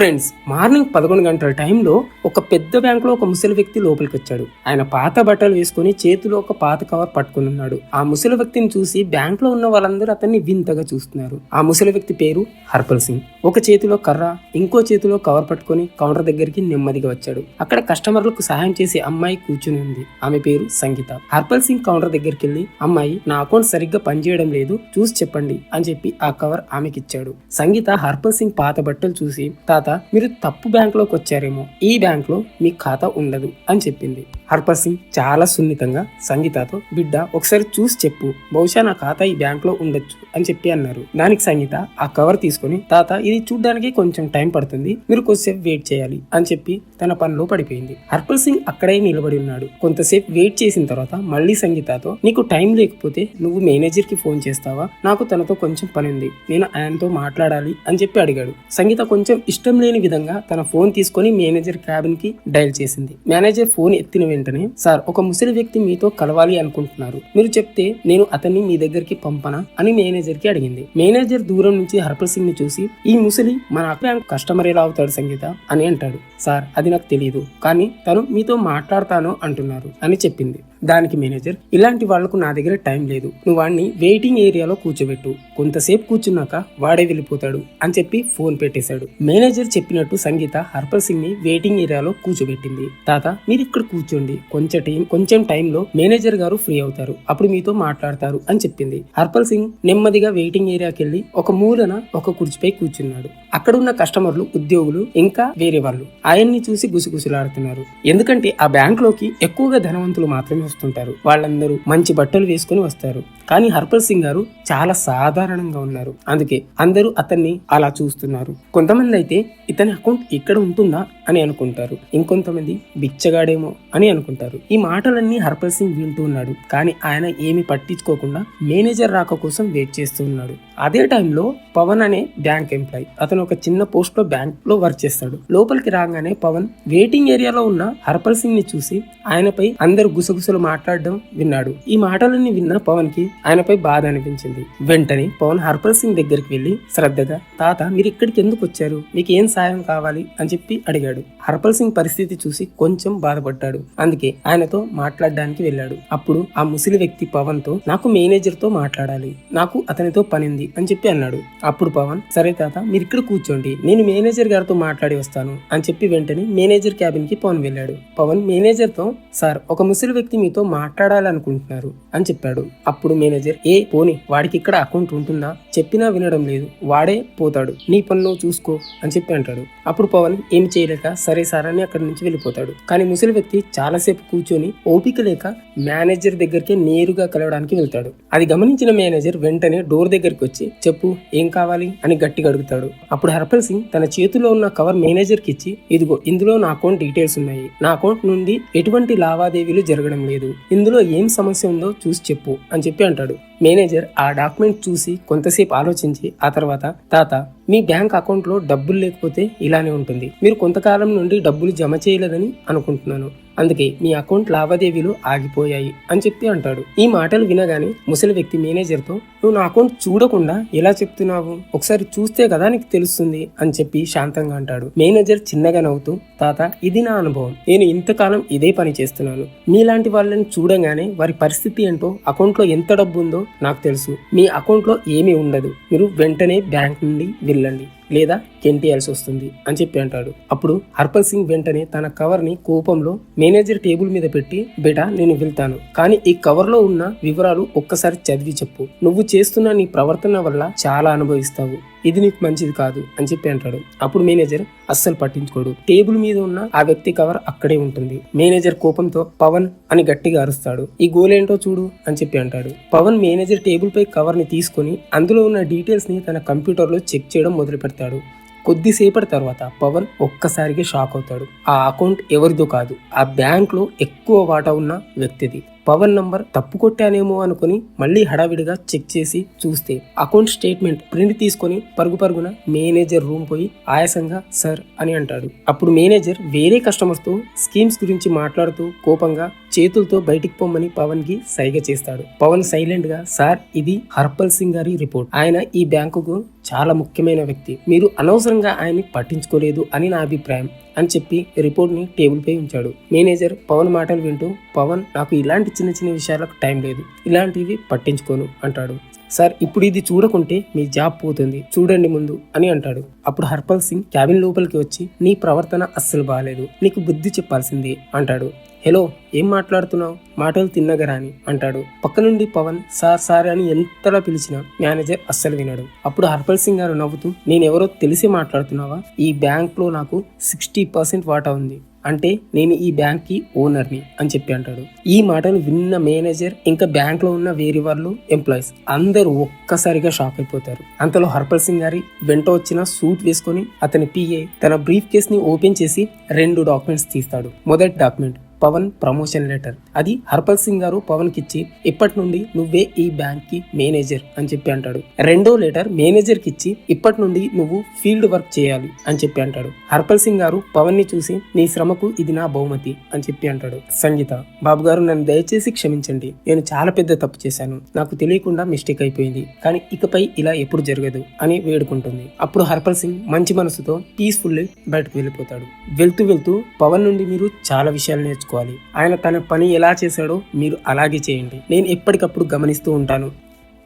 Friends morning పదకొండు గంటల టైంలో ఒక పెద్ద బ్యాంకులో ఒక ముసలి వ్యక్తి లోపలికి వచ్చాడు ఆయన పాత బట్టలు వేసుకుని చేతిలో ఒక పాత కవర్ పట్టుకుని ఉన్నాడు. ఆ ముసలి వ్యక్తిని చూసి బ్యాంక్లో ఉన్న వాళ్ళందరూ అతన్ని వింతగా చూస్తున్నారు. ఆ ముసలి వ్యక్తి పేరు హర్పల్ సింగ్. ఒక చేతిలో కర్ర ఇంకో చేతిలో కవర్ పట్టుకొని కౌంటర్ దగ్గరికి నెమ్మదిగా వచ్చాడు. అక్కడ కస్టమర్లకు సహాయం చేసే అమ్మాయి కూర్చుని ఉంది. ఆమె పేరు సంగీత. హర్పల్ సింగ్ కౌంటర్ దగ్గరికి వెళ్ళి అమ్మాయి నా అకౌంట్ సరిగ్గా పనిచేయడం లేదు చూసి చెప్పండి అని చెప్పి ఆ కవర్ ఆమెకిచ్చాడు. సంగీత హర్పల్ సింగ్ పాత బట్టలు చూసి తాత మీరు తప్పు బ్యాంకులోకి వచ్చారేమో ఈ బ్యాంకులో మీ ఖాతా ఉండదు అని చెప్పింది. హర్పల్ సింగ్ చాలా సున్నితంగా సంగీతతో బిడ్డ ఒకసారి చూసి చెప్పు. బహుశా నా ఖాతా ఈ బ్యాంకులో ఉండొచ్చు అని చెప్పి అన్నారు. దానికి సంగీత ఆ కవర్ తీసుకొని తాత ఇది చూడడానికి కొంచెం టైం పడుతుంది. మీరు కొద్దిసేపు వెయిట్ చేయాలి అని చెప్పి తన పనిలో పడిపోయింది. హర్పల్ సింగ్ అక్కడే నిలబడి ఉన్నాడు. కొంతసేపు వెయిట్ చేసిన తర్వాత మళ్ళీ సంగీతతో నీకు టైం లేకపోతే నువ్వు మేనేజర్కి ఫోన్ చేస్తావా? నాకు తనతో కొంచెం పని ఉంది నేను ఆయనతో మాట్లాడాలి అని చెప్పి అడిగాడు. సంగీత కొంచెం ఇష్టం లేని విధంగా తన ఫోన్ తీసుకొని మేనేజర్ క్యాబిన్కి డయల్ చేసింది. మేనేజర్ ఫోన్ ఎత్తిన వెంటనే సార్ ఒక ముసలి వ్యక్తి మీతో కలవాలి అనుకుంటున్నారు. మీరు చెప్తే నేను అతన్ని మీ దగ్గరికి పంపనా? అని మేనేజర్కి అడిగింది. మేనేజర్ దూరం నుంచి హర్పల్ సింగ్ని చూసి ఈ ముసలి మన బ్యాంక్ కస్టమర్ ఎలా అవుతాడు సంగీత? అని అంటాడు. సార్ అది నాకు తెలియదు కానీ తను మీతో మాట్లాడతాను అంటున్నారు అని చెప్పింది. దానికి మేనేజర్ ఇలాంటి వాళ్ళకు నా దగ్గర టైం లేదు. నువ్వు వాడిని వెయిటింగ్ ఏరియాలో కూర్చోబెట్టు. కొంతసేపు కూర్చున్నాక వాడే వెళ్ళిపోతాడు అని చెప్పి ఫోన్ పెట్టేశాడు. మేనేజర్ చెప్పినట్టు సంగీత హర్పల్ సింగ్ని వెయిటింగ్ ఏరియాలో కూర్చోబెట్టింది. తాత మీరు ఇక్కడ కూర్చోండి. కొంచెం టైం కొంచెం టైంలో మేనేజర్ గారు ఫ్రీ అవుతారు. అప్పుడు మీతో మాట్లాడతారు అని చెప్పింది. హర్పల్ సింగ్ నెమ్మదిగా వెయిటింగ్ ఏరియాకి వెళ్ళి ఒక మూలన ఒక కుర్చీపై కూర్చున్నాడు. అక్కడ ఉన్న కస్టమర్లు ఉద్యోగులు ఇంకా వేరే వాళ్ళు ఆయన్ని చూసి గుసగుసలాడుతున్నారు. ఎందుకంటే ఆ బ్యాంక్లోకి ఎక్కువగా ధనవంతులు మాత్రమే చూస్తుంటారు. వాళ్ళందరూ మంచి బట్టలు వేసుకుని వస్తారు. కానీ హర్పల్ సింగ్ గారు చాలా సాధారణంగా ఉన్నారు. అందుకే అందరూ అతన్ని అలా చూస్తున్నారు. కొంతమంది అయితే ఇతని అకౌంట్ ఇక్కడ ఉంటుందా అని అనుకుంటారు. ఇంకొంతమంది బిచ్చగాడేమో అని అనుకుంటారు. ఈ మాటలన్నీ హర్పల్ సింగ్ వింటూ ఉన్నాడు. కానీ ఆయన ఏమి పట్టించుకోకుండా మేనేజర్ రాక కోసం వెయిట్ చేస్తూ ఉన్నాడు. అదే టైంలో పవన్ అనే బ్యాంక్ ఎంప్లాయ్ అతను ఒక చిన్న పోస్ట్లో బ్యాంక్లో వర్క్ చేస్తాడు. లోపలికి రాగానే పవన్ వెయిటింగ్ ఏరియాలో ఉన్న హర్పల్ సింగ్ని చూసి ఆయనపై అందరు గుసగుసలు మాట్లాడడం విన్నాడు. ఈ మాటలన్నీ విన్న పవన్కి ఆయనపై బాధ అనిపించింది. వెంటనే పవన్ హర్పల్ సింగ్ దగ్గరికి వెళ్ళి శ్రద్ధగా తాత మీరు ఇక్కడికి ఎందుకు వచ్చారు? మీకు ఏం సాయం కావాలి? అని చెప్పి అడిగాడు. హర్పల్ సింగ్ పరిస్థితి చూసి కొంచెం బాధపడ్డాడు. అందుకే ఆయనతో మాట్లాడడానికి వెళ్ళాడు. అప్పుడు ఆ ముసలి వ్యక్తి పవన్తో నాకు మేనేజర్తో మాట్లాడాలి. నాకు అతనితో పనింది అని చెప్పి అన్నాడు. అప్పుడు పవన్ సరే తాత మీరు ఇక్కడ కూర్చోండి. నేను మేనేజర్ గారితో మాట్లాడి వస్తాను అని చెప్పి వెంటనే మేనేజర్ క్యాబిన్కి పవన్ వెళ్ళాడు. పవన్ మేనేజర్తో సార్ ఒక ముసలి వ్యక్తి మీతో మాట్లాడాలనుకుంటున్నారు అని చెప్పాడు. అప్పుడు మేనేజర్ ఏ పోని వాడికి ఇక్కడ అకౌంట్ ఉంటుందా? చెప్పినా వినడం లేదు. వాడే పోతాడు. నీ పనులు చూసుకో అని చెప్పి అంటాడు. అప్పుడు పవన్ ఏమి చేయలేక? సరే సార్ అని అక్కడి నుంచి వెళ్ళిపోతాడు. కానీ ముసలి వ్యక్తి చాలాసేపు కూర్చొని ఓపిక లేక మేనేజర్ దగ్గరికి నేరుగా కలవడానికి వెళ్తాడు. అది గమనించిన మేనేజర్ వెంటనే డోర్ దగ్గరికి వచ్చి చెప్పు ఏం కావాలి? అని గట్టిగా అడుగుతాడు. అప్పుడు హర్పల్ సింగ్ తన చేతిలో ఉన్న కవర్ మేనేజర్కి ఇచ్చి ఇదిగో ఇందులో నా అకౌంట్ డీటెయిల్స్ ఉన్నాయి. నా అకౌంట్ నుండి ఎటువంటి లావాదేవీలు జరగడం లేదు. ఇందులో ఏం సమస్య ఉందో చూసి చెప్పు అని చెప్పి అంటాడు. మేనేజర్ ఆ డాక్యుమెంట్ చూసి కొంతసేపు ఆలోచించి ఆ తర్వాత తాత మీ బ్యాంక్ అకౌంట్లో డబ్బులు లేకపోతే ఇలానే ఉంటుంది. మీరు కొంతకాలం నుండి డబ్బులు జమ చేయలేదని అనుకుంటున్నాను. అందుకే మీ అకౌంట్ లావాదేవీలు ఆగిపోయాయి అని చెప్పి అంటాడు. ఈ మాటలు వినగానే ముసలి వ్యక్తి మేనేజర్తో నువ్వు నా అకౌంట్ చూడకుండా ఎలా చెప్తున్నావు? ఒకసారి చూస్తే కదా నీకు తెలుస్తుంది అని చెప్పి శాంతంగా అంటాడు. మేనేజర్ చిన్నగా నవ్వుతూ తాత ఇది నా అనుభవం. నేను ఇంతకాలం ఇదే పని చేస్తున్నాను. మీలాంటి వాళ్ళని చూడగానే వారి పరిస్థితి ఏంటో అకౌంట్లో ఎంత డబ్బు ఉందో నాకు తెలుసు. మీ అకౌంట్లో ఏమీ ఉండదు. మీరు వెంటనే బ్యాంక్ నుండి వెళ్ళండి. లేదా కెంటియాల్సి వస్తుంది అని చెప్పి అంటాడు. అప్పుడు హర్పల్ సింగ్ వెంటనే తన కవర్ని కోపంలో మేనేజర్ టేబుల్ మీద పెట్టి బేటా నేను వెళ్తాను. కానీ ఈ కవర్లో ఉన్న వివరాలు ఒక్కసారి చదివి చెప్పు. నువ్వు చేస్తున్న నీ ప్రవర్తన వల్ల చాలా అనుభవిస్తావు. ఇది నీకు మంచిది కాదు అని చెప్పి అంటాడు. అప్పుడు మేనేజర్ అస్సలు పట్టించుకోడు. టేబుల్ మీద ఉన్న ఆ వ్యక్తి కవర్ అక్కడే ఉంటుంది. మేనేజర్ కోపంతో పవన్ అని గట్టిగా అరుస్తాడు. ఈ గోల్ ఏంటో చూడు అని చెప్పి అంటాడు. పవన్ మేనేజర్ టేబుల్ పై కవర్ని తీసుకుని అందులో ఉన్న డీటెయిల్స్ని తన కంప్యూటర్లో చెక్ చేయడం మొదలు పెడతాడు. కొద్దిసేపటి తర్వాత పవన్ ఒక్కసారిగా షాక్ అవుతాడు. ఆ అకౌంట్ ఎవరిదో కాదు ఆ బ్యాంక్లో ఎక్కువ వాటా ఉన్న వ్యక్తిది. పవన్ నంబర్ తప్పు కొట్టానేమో అనుకుని మళ్ళీ హడావిడిగా చెక్ చేసి చూస్తే అకౌంట్ స్టేట్మెంట్ ప్రింట్ తీసుకొని పరుగు పరుగున మేనేజర్ రూమ్ పోయి ఆయాసంగా సార్ అని అంటాడు. అప్పుడు మేనేజర్ వేరే కస్టమర్స్తో స్కీమ్స్ గురించి మాట్లాడుతూ కోపంగా చేతులతో బయటికి పొమ్మని పవన్కి సైగ చేస్తాడు. పవన్ సైలెంట్గా సార్ ఇది హర్పల్ సింగ్ గారి రిపోర్ట్. ఆయన ఈ బ్యాంకుకు చాలా ముఖ్యమైన వ్యక్తి. మీరు అనవసరంగా ఆయన్ని పట్టించుకోలేదు అని నా అభిప్రాయం. అని చెప్పి రిపోర్ట్ని టేబుల్పై ఉంచాడు. మేనేజర్ పవన్ మాటలు వింటూ పవన్ నాకు ఇలాంటి చిన్న చిన్న విషయాలకు టైం లేదు. ఇలాంటివి పట్టించుకోను అంటాడు. సార్ ఇప్పుడు ఇది చూడకుంటే మీ జాబ్ పోతుంది. చూడండి ముందు అని అంటాడు. అప్పుడు హర్పల్ సింగ్ క్యాబిన్ లోపలికి వచ్చి నీ ప్రవర్తన అస్సలు బాగాలేదు నీకు బుద్ధి చెప్పాల్సిందే అంటాడు. హలో ఏం మాట్లాడుతున్నావు? మాటలు తిన్నగరా అని అంటాడు. పక్క నుండి పవన్ సార్ సార్ అని ఎంతలా పిలిచినా మేనేజర్ అస్సలు వినడు. అప్పుడు హర్పల్ సింగ్ గారు నవ్వుతూ నేనెవరో తెలిసి మాట్లాడుతున్నావా? ఈ బ్యాంక్లో నాకు సిక్స్టీ పర్సెంట్ వాటా ఉంది. అంటే నేను ఈ బ్యాంక్కి ఓనర్ని అని చెప్పి అంటాడు. ఈ మాటలు విన్న మేనేజర్ ఇంకా బ్యాంక్లో ఉన్న వేరే వాళ్ళు ఎంప్లాయీస్ అందరూ ఒక్కసారిగా షాక్ అయిపోతారు. అంతలో హర్పల్ సింగ్ గారి వెంట వచ్చిన సూట్ వేసుకొని అతని పిఏ తన బ్రీఫ్ కేస్ని ఓపెన్ చేసి రెండు డాక్యుమెంట్స్ తీస్తాడు. మొదటి డాక్యుమెంట్ పవన్ ప్రమోషన్ లెటర్. అది హర్పల్ సింగ్ గారు పవన్కి ఇచ్చి ఇప్పటి నుండి నువ్వే ఈ బ్యాంక్కి మేనేజర్ అని చెప్పి అంటాడు. రెండో లెటర్ మేనేజర్కి ఇచ్చి ఇప్పటి నుండి నువ్వు ఫీల్డ్ వర్క్ చేయాలి అని చెప్పి అంటాడు. హర్పల్ సింగ్ గారు పవన్ని చూసి నీ శ్రమకు ఇది నా బహుమతి అని చెప్పి అంటాడు. సంగీత బాబు గారు నన్ను దయచేసి క్షమించండి. నేను చాలా పెద్ద తప్పు చేశాను. నాకు తెలియకుండా మిస్టేక్ అయిపోయింది. కానీ ఇకపై ఇలా ఎప్పుడు జరగదు అని వేడుకుంటుంది. అప్పుడు హర్పల్ సింగ్ మంచి మనసుతో పీస్ఫుల్లీ బయటకు వెళ్ళిపోతాడు. వెళ్తూ వెళ్తూ పవన్ నుండి మీరు చాలా విషయాలు నేర్చుకోవాలి ఆయన తన పని ఎలా చేశాడో మీరు అలాగే చేయండి. నేను ఎప్పటికప్పుడు గమనిస్తూ ఉంటాను.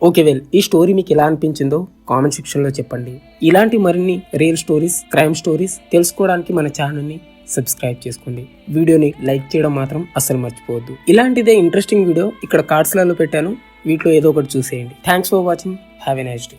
ఓకే వెల్ ఈ స్టోరీ మీకు ఎలా అనిపించిందో కామెంట్ సెక్షన్లో చెప్పండి. ఇలాంటి మరిన్ని రియల్ స్టోరీస్ క్రైమ్ స్టోరీస్ తెలుసుకోవడానికి మన ఛానల్ని సబ్స్క్రైబ్ చేసుకోండి. వీడియోని లైక్ చేయడం మాత్రం అస్సలు మర్చిపోవద్దు. ఇలాంటిదే ఇంట్రెస్టింగ్ వీడియో ఇక్కడ కార్డ్స్లలో పెట్టాను. వీటిలో ఏదో ఒకటి చూసేయండి. Thanks for watching. Have a nice day.